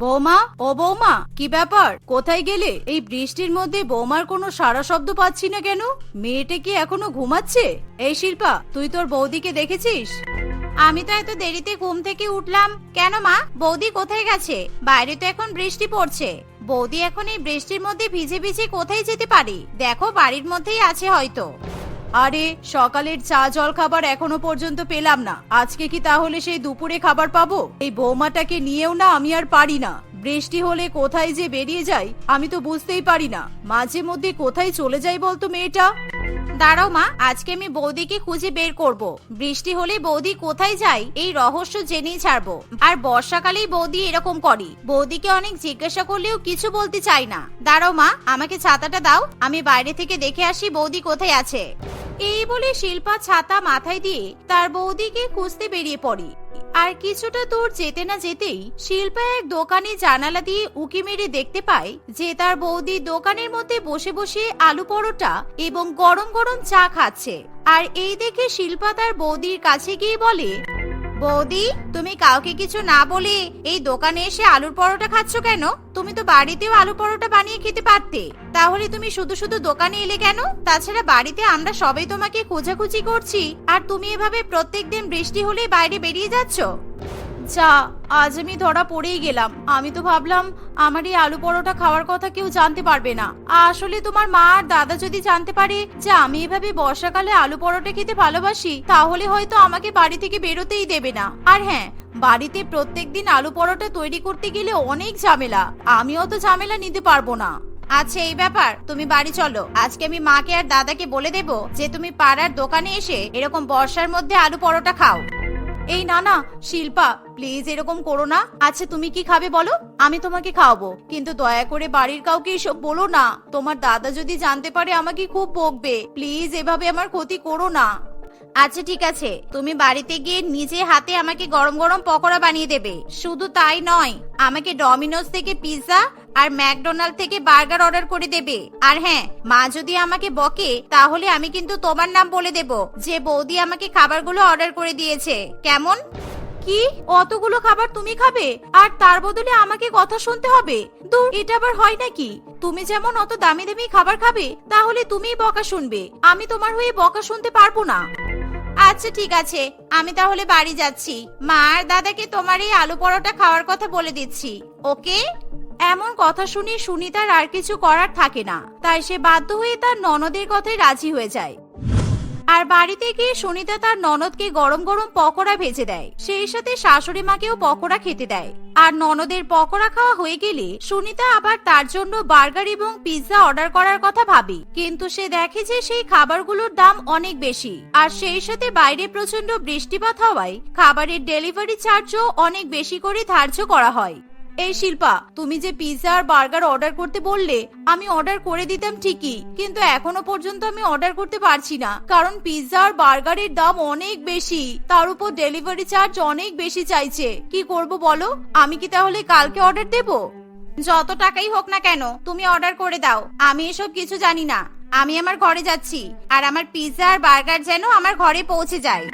বৌমা, ও বৌমা, কি ব্যাপার? কোথায় গেলে? এই বৃষ্টির মধ্যে বৌমার কোনো সারা শব্দ পাচ্ছি না কেন? মেয়েটা কি এখনও ঘুমাচ্ছে? এই শিল্পা, তুই তোর বৌদিকে দেখেছিস? আমি তো এত দেরিতে ঘুম থেকে উঠলাম। কেন মা? বৌদি কোথায় গেছে? বাইরে তো এখন বৃষ্টি পড়ছে। বৌদি এখন এই বৃষ্টির মধ্যে ভিজে ভিজে কোথায় যেতে পারি? দেখো, বাড়ির মধ্যেই আছে হয়তো। আরে, সকালের চা জল খাবার এখনও পর্যন্ত পেলাম না। আজকে কি তাহলে সেই দুপুরে খাবার পাবো? এই বৌমাটাকে নিয়েও না আমি আর পারি না। বৃষ্টি হলে কোথায় যে বেরিয়ে যাই, আমি তো বুঝতেই পারি না। মাঝে মধ্যে কোথায় চলে যাই বলতো মেয়েটা? দাঁড়াও মা, আজকে আমি বৌদিকে খুঁজে বের করব। বৃষ্টি হলে বৌদি কোথায় যায়, এই রহস্য জেনেই ছাড়বো। আর বর্ষাকালেই বৌদি এরকম করি। বৌদিকে অনেক জিজ্ঞাসা করলেও কিছু বলতে চাই না। দাঁড়াও মা, আমাকে ছাতাটা দাও, আমি বাইরে থেকে দেখে আসি বৌদি কোথায় আছে। এই বলে শিল্পা ছাতা মাথায় দিয়ে তার বৌদিকে খুঁজতে বেরিয়ে পড়ি। আর কিছুটা দূর যেতে না যেতেই শিল্পা এক দোকানে জানালা দিয়ে উকি মেরে দেখতে পায় যে তার বৌদি দোকানের মধ্যে বসে বসে আলু পরোটা এবং গরম গরম চা খাচ্ছে। আর এই দেখে শিল্পা তার বৌদির কাছে গিয়ে বলে বৌদি, তুমি কাউকে কিছু না বলে এই দোকানে এসে আলুর পরোটা খাচ্ছ কেন? তুমি তো বাড়িতেও আলু পরোটা বানিয়ে খেতে পারতে। তাহলে তুমি শুধু শুধু দোকানে এলে কেন? তাছাড়া বাড়িতে আমরা সবাই তোমাকে খোঁজাখুঁজি করছি, আর তুমি এভাবে প্রত্যেকদিন বৃষ্টি হলেই বাইরে বেরিয়ে যাচ্ছ। যা আজ আমি ধরা পড়েই গেলাম। আমি তো ভাবলাম, আমার এই আলু পরোটা খাওয়ার কথা কেউ জানতে পারবে না। আসলে তোমার মা আর দাদা যদি জানতে পারে যে আমি এভাবে বর্ষাকালে আলু পরোটা খেতে ভালোবাসি, তাহলে হয়তো আমাকে বাড়ি থেকে বেরোতেই দেবে না। আর হ্যাঁ বাড়িতে প্রত্যেকদিন আলু পরোটা তৈরি করতে গেলে অনেক ঝামেলা। আমিও তো ঝামেলা নিতে পারব না। আচ্ছা এই ব্যাপার, তুমি বাড়ি চলো। আজকে আমি মাকে আর দাদাকে বলে দেব যে তুমি পাড়ার দোকানে এসে এরকম বর্ষার মধ্যে আলু পরোটা খাও। এই না না, শিল্পা প্লিজ এরকম করো না। আচ্ছা তুমি কি খাবে বলো? আমি তোমাকে খাওয়াবো। কিন্তু দয়া করে বাড়ির কাউকে এসব বলো না। তোমার দাদা যদি জানতে পারে, আমাকে খুব বকবে। প্লিজ এভাবে আমার ক্ষতি করো না। আচ্ছা ঠিক আছে। তুমি বাড়িতে গিয়ে নিজে হাতে আমাকে গরম গরম পকোড়া বানিয়ে দেবে। শুধু তাই নয়, আমাকে ডমিনোজ থেকে পিৎজা আর ম্যাকডোনাল্ড থেকে বার্গার অর্ডার করে দেবে। আর হ্যাঁ মা যদি আমাকে বকে, তাহলে আমি কিন্তু তোমার নাম বলে দেব, যে বৌদি আমাকে খাবারগুলো অর্ডার করে দিয়েছে। কেমন? কি? অতগুলো খাবার তুমি খাবে? আর তার বদলে আমাকে কথা শুনতে হবে? দূর এটা আবার হয় নাকি? তুমি যেমন অত দামি দামি খাবার খাবে, তাহলে তুমিই বকা শুনবে। আমি তোমার হয়ে বকা শুনতে পারব না। আচ্ছা ঠিক আছে। আমি তাহলে বাড়ি যাচ্ছি। মা আর দাদাকে তোমার এই আলু পরোটা খাওয়ার কথা বলে দিচ্ছি, ওকে? এমন কথা শুনে সুনিতার আর কিছু করার থাকে না। তাই সে বাধ্য হয়ে তার ননদের কথায় রাজি হয়ে যায়। আর বাড়িতে গিয়ে সুনিতা তার ননদকে গরম গরম পকোড়া ভেজে দেয়। সেই সাথে শাশুড়ি মাকেও পকোড়া খেতে দেয়। আর ননদের পকোড়া খাওয়া হয়ে গেলে সুনিতা আবার তার জন্য বার্গার এবং পিৎজা অর্ডার করার কথা ভাবি। কিন্তু সে দেখে যে সেই খাবারগুলোর দাম অনেক বেশি। আর সেই সাথে বাইরে প্রচণ্ড বৃষ্টিপাত হওয়ায় খাবারের ডেলিভারি চার্জও অনেক বেশি করে ধার্য করা হয়। এই শিল্পা, তুমি যে পিৎজা আর বার্গার অর্ডার করতে বললে, আমি অর্ডার করে দিতাম ঠিকই, কিন্তু এখনও পর্যন্ত আমি অর্ডার করতে পারছি না। কারণ পিৎজা আর বার্গারের দাম অনেক বেশি, তার উপর ডেলিভারি চার্জ অনেক বেশি চাইছে। কি করব বলো? আমি কি তাহলে কালকে অর্ডার দেব? যত টাকাই হোক না কেন, তুমি অর্ডার করে দাও। আমি এসব কিছু জানি না। আমি আমার ঘরে যাচ্ছি, আর আমার পিৎজা আর বার্গার যেন আমার ঘরে পৌঁছে যায়।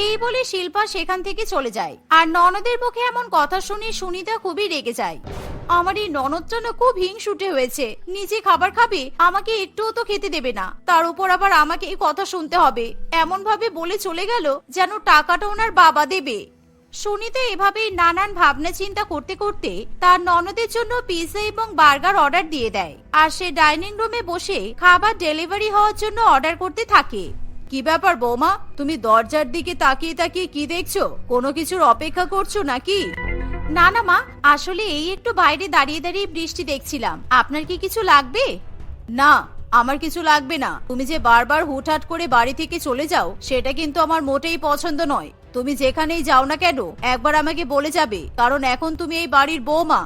এই বলে শিল্পা সেখান থেকে চলে যায়। আর ননদের মুখে এমন কথা শুনে সুনিতা খুবই রেগে যায়। আমার এই ননদ না খুব হিংসুটে হয়েছে। নিজে খাবার খাবে, আমাকে একটুও তো খেতে দেবে না। তার উপর আবার আমাকে এই কথা শুনতে হবে। এমন ভাবে বলে চলে গেল যেন টাকাটা ওনার বাবা দেবে। সুনিতা এভাবেই নানান ভাবনা চিন্তা করতে করতে তার ননদের জন্য পিৎজা এবং বার্গার অর্ডার দিয়ে দেয়। আর সে ডাইনিং রুমে বসে খাবার ডেলিভারি হওয়ার জন্য অর্ডার করতে থাকে। কি ব্যাপার বৌমা? তুমি দরজার দিকে তাকিয়ে তাকিয়ে কি দেখছ? কোনো কিছুর অপেক্ষা করছ নাকি? না না মা আসলে এই একটু বাইরে দাঁড়িয়ে দাঁড়িয়ে বৃষ্টি দেখছিলাম। আপনার কি কিছু লাগবে? না আমার কিছু লাগবে না। তুমি যে বারবার হুটহাট করে বাড়ি থেকে চলে যাও সেটা কিন্তু আমার মোটেই পছন্দ নয়। তুমি যেখানেই যাও না কেন একবার আমাকে বলে যাবে কারণ এখন তুমি এই বাড়ির বৌমা।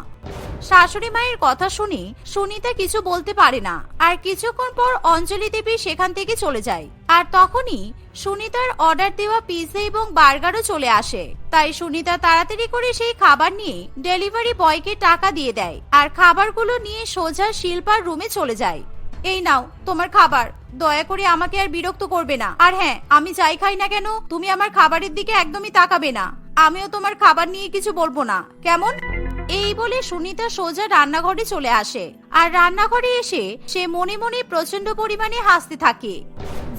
শাশুড়ি মায়ের কথা শুনে সুনিতা কিছু বলতে পারে না, আর কিছুক্ষণ পর অঞ্জলি দেবী সেখান থেকে চলে যায়। আর তখনই সুনিতার অর্ডার দেওয়া পিৎজা এবং বার্গারও চলে আসে। তাই সুনিতা তাড়াতাড়ি করে সেই খাবার নিয়ে ডেলিভারি বয়কে টাকা দিয়ে দেয় আর খাবারগুলো নিয়ে সোজা শিল্পার রুমে চলে যায়। এই নাও, তোমার খাবার। দয়া করে আমাকে আর বিরক্ত করবে না। আর হ্যাঁ আমি যাই খাই না কেন? তুমি আমার খাবারের দিকে একদমই তাকাবে না। আমিও তোমার খাবার নিয়ে কিছু বলব না। কেমন? এই বলে সুনিতা সোজা রান্নাঘরে চলে আসে। আর রান্নাঘরে এসে সে মনে মনে প্রচণ্ড পরিমাণে হাসতে থাকে।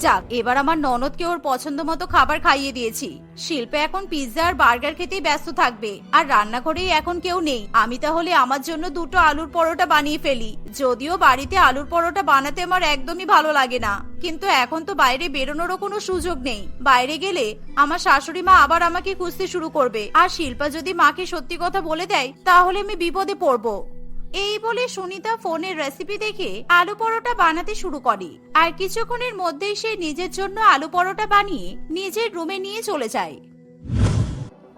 যাক, এবার আমার ননদকে ওর পছন্দ মতো খাবার খাইয়ে দিয়েছি। শিল্পে এখন পিৎজা আর বার্গার খেতেই ব্যস্ত থাকবে। আর রান্নাঘরে এখন কেউ নেই। আমি তাহলে আমার জন্য দুটো আলুর পরোটা বানিয়ে ফেলি। যদিও বাড়িতে আলুর পরোটা বানাতে আমার একদমই ভালো লাগে না। কিন্তু এখন তো বাইরে বেরোনোরও কোনো সুযোগ নেই। বাইরে গেলে আমার শাশুড়ি মা আবার আমাকে খুঁজতে শুরু করবে। আর শিল্পা যদি মাকে সত্যি কথা বলে দেয়, তাহলে আমি বিপদে পড়ব। এই বলে সুনিতা ফোনের রেসিপি দেখে আলু পরোটা বানাতে শুরু করে। আর কিছুক্ষণের মধ্যেই সে নিজের জন্য আলু পরোটা বানিয়ে নিজের রুমে নিয়ে চলে যায়।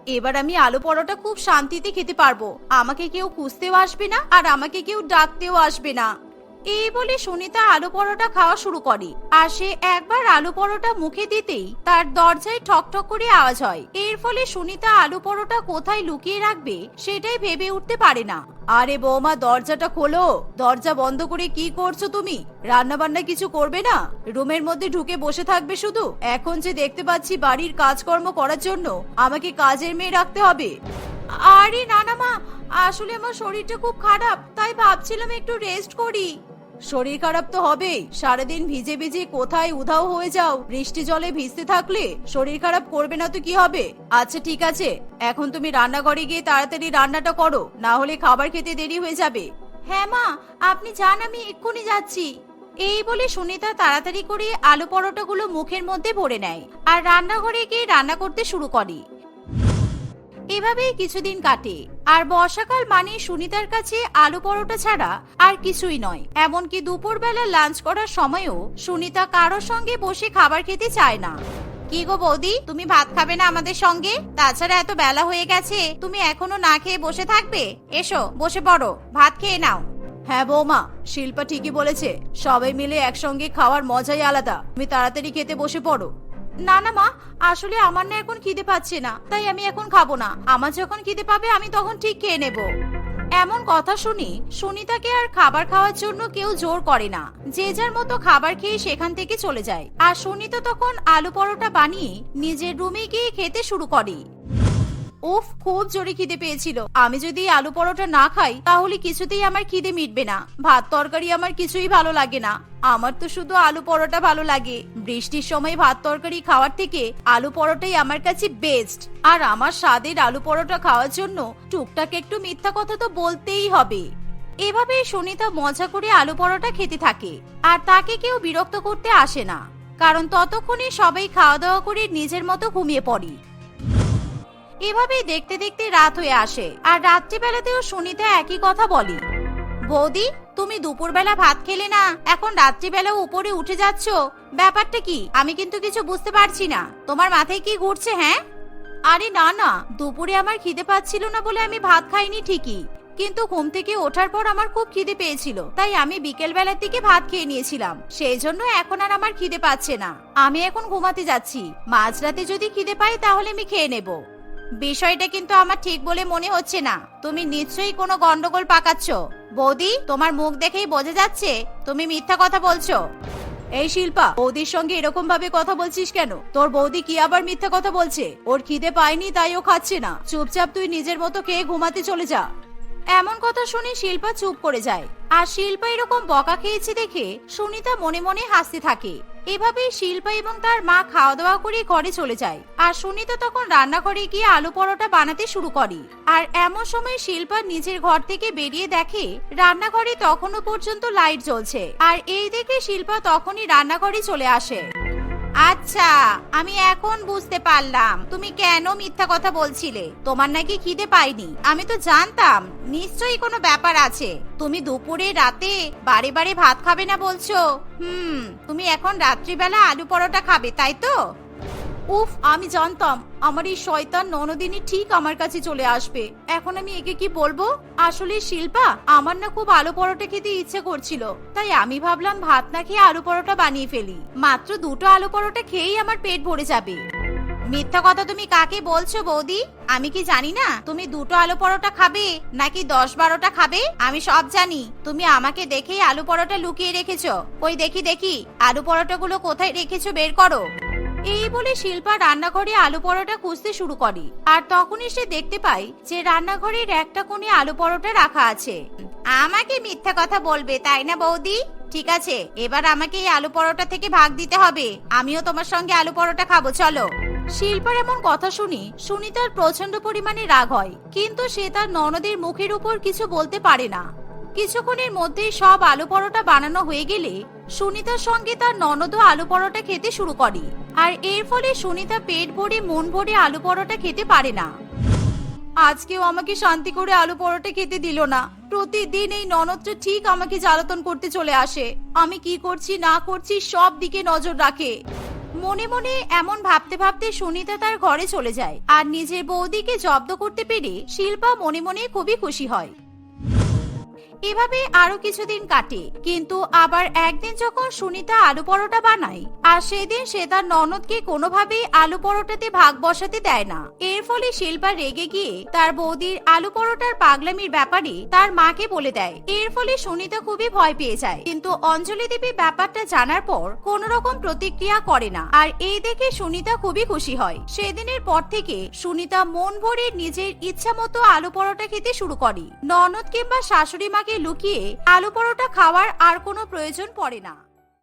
এবার আমি আলু পরোটা খুব শান্তিতে খেতে পারব। আমাকে কেউ খুঁজতেও আসবে না আর আমাকে কেউ ডাকতেও আসবে না। এই বলে সুনিতা আলু পরোটা খাওয়া শুরু করে। আর সে একবার আলু পরোটা মুখে দিতেই তার দরজায় ঠক ঠক করে আওয়াজ হয়। এর ফলে সুনিতা আলু পরোটা কোথায় লুকিয়ে রাখবে সেটাই ভেবে উঠতে পারে না। আরে বৌমা, দরজাটা খোলো। দরজা বন্ধ করে কি করছ তুমি? রান্না বান্না কিছু করবে না? রুমের মধ্যে ঢুকে বসে থাকবে শুধু? এখন যে দেখতে পাচ্ছি বাড়ির কাজকর্ম করার জন্য, আমাকে কাজের মেয়ে রাখতে হবে। আরে না না মা, আসলে আমার শরীরটা খুব খারাপ, তাই ভাবছিলাম একটু রেস্ট করি। শরীর খারাপ তো হবেই। সারাদিন ভিজে ভিজে কোথায় উধাও হয়ে যাও, বৃষ্টি জলে ভিজতে থাকলে শরীর খারাপ করবে না তো কি হবে? আচ্ছা ঠিক আছে। এখন তুমি রান্নাঘরে গিয়ে তাড়াতাড়ি রান্নাটা করো, না হলে খাবার খেতে দেরি হয়ে যাবে। হ্যাঁ মা, আপনি যান, আমি এক্ষুনি যাচ্ছি। এই বলে সুনিতা তাড়াতাড়ি করে আলু পরোটাগুলো মুখের মধ্যে ভরে নেয়, আর রান্নাঘরে গিয়ে রান্না করতে শুরু করে। এভাবেই কিছুদিন কাটে। আর বর্ষাকাল মানে সুনিতার কাছে আলু পরোটা ছাড়া আর কিছুই নয়। এমনকি দুপুরবেলা লাঞ্চ করার সময়ও সুনিতা কারোর সঙ্গে বসে খাবার খেতে চায় না। কি গো বৌদি, তুমি ভাত খাবে না আমাদের সঙ্গে? তাছাড়া এত বেলা হয়ে গেছে, তুমি এখনও না খেয়ে বসে থাকবে? এসো, বসে পড়ো, ভাত খেয়ে নাও। হ্যাঁ বৌমা, শিল্পা ঠিকই বলেছে, সবাই মিলে একসঙ্গে খাওয়ার মজাই আলাদা। তুমি তাড়াতাড়ি খেতে বসে পড়ো। না না, মা, আসলে আমার না এখন খিদে পাচ্ছে না, তাই আমি এখন খাব না। আমার যখন খিদে পাবে, আমি তখন ঠিক খেয়ে নেব। এমন কথা শুনি, সুনিতাকে আর খাবার খাওয়ার জন্য কেউ জোর করে না। যে যার মতো খাবার খেয়ে সেখান থেকে চলে যায়। আর সুনিতা তখন আলু পরোটা বানিয়ে নিজের রুমে গিয়ে খেতে শুরু করে উফ, খুব জোরে খিদে পেয়েছিল। আমি যদি আলু পরোটা না খাই, তাহলে কিছুতেই আমার খিদে মিটবে না। ভাত তরকারি আমার কিছুই ভালো লাগে না। আমার তো শুধু আলু পরোটা ভালো লাগে। বৃষ্টির সময় ভাত তরকারি খাওয়ার থেকে আলু পরোটাই আমার কাছে বেস্ট আর আমার স্বাদের আলু পরোটা খাওয়ার জন্য টুকটাক একটু মিথ্যা কথা তো বলতেই হবে। এভাবে সুনিতা মজা করে আলু পরোটা খেতে থাকে। আর তাকে কেউ বিরক্ত করতে আসে না। কারণ ততক্ষণে সবাই খাওয়া দাওয়া করে নিজের মতো ঘুমিয়ে পড়ি। এভাবেই দেখতে দেখতে রাত হয়ে আসে, আর রাত্রিবেলাতেও সুনিতা একই কথা বলি। বৌদি, তুমি দুপুরবেলা ভাত খেলে না, এখন রাত্রিবেলা উপরে উঠে যাচ্ছ? ব্যাপারটা কি? আমি কিন্তু কিছু বুঝতে পারছি না। তোমার মাথায় কি ঘুরছে হ্যাঁ? আরে না না, দুপুরে আমার খিদে পাচ্ছিল না বলে আমি ভাত খাইনি ঠিকই। কিন্তু ঘুম থেকে ওঠার পর আমার খুব খিদে পেয়েছিল, তাই আমি বিকেল বেলার দিকে ভাত খেয়ে নিয়েছিলাম। সেই জন্য এখন আর আমার খিদে পাচ্ছে না। আমি এখন ঘুমাতে যাচ্ছি। মাঝরাতে যদি খিদে পাই তাহলে আমি খেয়ে নেব। বিষয়টা কিন্তু আমার ঠিক বলে মনে হচ্ছে না। তুমি নিশ্চয়ই কোনো গন্ডগোল পাকাচ্ছ। বৌদি, তোমার মুখ দেখেই বোঝা যাচ্ছে তুমি মিথ্যা কথা বলছো। এই শিল্পা, বৌদির সঙ্গে এরকম ভাবে কথা বলছিস কেন? তোর বৌদি কি আবার মিথ্যা কথা বলছে? ওর খিদে পায়নি, তাই ও খাচ্ছে না। চুপচাপ তুই নিজের মতো খেয়ে ঘুমাতে চলে যা। এমন কথা শুনে শিল্পা চুপ করে যায়। আর শিল্পা এরকম বকা খেয়েছে দেখে সুনিতা মনে মনে হাসতে থাকে। এভাবেই শিল্পা এবং তার মা খাওয়া দাওয়া করে ঘরে চলে যায়। আর সুনিতা তখন রান্নাঘরে গিয়ে আলু পরোটা বানাতে শুরু করে। আর এমন সময় শিল্পা নিজের ঘর থেকে বেরিয়ে দেখে, রান্নাঘরে তখনও পর্যন্ত লাইট জ্বলছে। আর এই দেখে শিল্পা তখনই রান্নাঘরে চলে আসে। আচ্ছা আমি এখন বুঝতে পারলাম। তুমি কেন মিথ্যা কথা বলছিলে? তোমার নাকি খিদে পাইনি। আমি তো জানতাম, নিশ্চয়ই কোনো ব্যাপার আছে। তুমি দুপুরে, রাতে, বারে বারে ভাত খাবে না বলছো? হুম, তুমি এখন রাত্রিবেলা আলু পরোটা খাবে, তাই তো? উফ, আমি জানতাম। আমার এই শয়তান ননদিনী ঠিক আমার কাছে চলে আসবে। এখন আমি একে কি বলব? আসলে শিল্পা, আমার না খুব আলু পরোটা খেতে ইচ্ছে করছিল। তাই আমি ভাবলাম ভাত না খেয়ে আলু পরোটা বানিয়ে ফেলি। মাত্র দুটো আলু পরোটা খেয়েই আমার পেট ভরে যাবে। মিথ্যা কথা তুমি কাকে বলছো বৌদি? আমি কি জানি না? তুমি দুটো আলু পরোটা খাবে নাকি দশ বারোটা খাবে? আমি সব জানি। তুমি আমাকে দেখেই আলু পরোটা লুকিয়ে রেখেছো। ওই দেখি দেখি, আলু পরোটাগুলো কোথায় রেখেছো বের করো। এই বলে শিল্পা রান্নাঘরে আলু পরোটা খুঁজতে শুরু করে। আর তখনই সে দেখতে পায় যে রান্নাঘরের একটা কোণে আলু পরোটা রাখা আছে। আমাকে মিথ্যা কথা বলবে, তাই না বৌদি? ঠিক আছে, এবার আমাকে এই আলু পরোটা থেকে ভাগ দিতে হবে। আমিও তোমার সঙ্গে আলু পরোটা খাব, চলো। শিল্পার এমন কথা শুনি সুনিতার প্রচণ্ড পরিমাণে রাগ হয়, কিন্তু সে তার ননদের মুখের উপর কিছু বলতে পারে না। কিছুক্ষণের মধ্যেই সব আলু পরোটা বানানো হয়ে গেলে সুনিতার সঙ্গে তার ননদও আলু পরোটা খেতে শুরু করে। আর এর ফলে সুনিতা পেট ভরে, মন ভরে আলু পরোটা খেতে পারে না। আজকেও আমাকে শান্তি করে আলু পরোটা খেতে দিল না। প্রতিদিন এই ননদটা ঠিক আমাকে জ্বালাতন করতে চলে আসে। আমি কি করছি, না করছি সব দিকে নজর রাখে। মনে মনে এমন ভাবতে ভাবতে সুনিতা তার ঘরে চলে যায়। আর নিজের বৌদিকে জব্দ করতে পেরে শিল্পা মনে মনে খুবই খুশি হয়। এভাবে আরও কিছুদিন কাটে, কিন্তু আবার একদিন যখন সুনিতা আলু পরোটা বানায়, আর সেদিন সে তার ননদকে কোনোভাবেই আলু পরোটাতে ভাগ বসাতে দেয় না। এর ফলে শিল্পা রেগে গিয়ে তার বৌদির আলু পরোটার পাগলামির ব্যাপারে তার মাকে বলে দেয়। এর ফলে সুনিতা খুবই ভয় পেয়ে যায়, কিন্তু অঞ্জলি দেবী ব্যাপারটা জানার পর কোন রকম প্রতিক্রিয়া করে না। আর এই দেখে সুনিতা খুবই খুশি হয়। সেদিনের পর থেকে সুনিতা মন ভরে নিজের ইচ্ছা মতো আলু পরোটা খেতে শুরু করে। ননদ কিংবা শাশুড়ি মাকে লুকিয়ে আলু পরোটা খাওয়ার আর কোনো প্রয়োজন পড়ে না।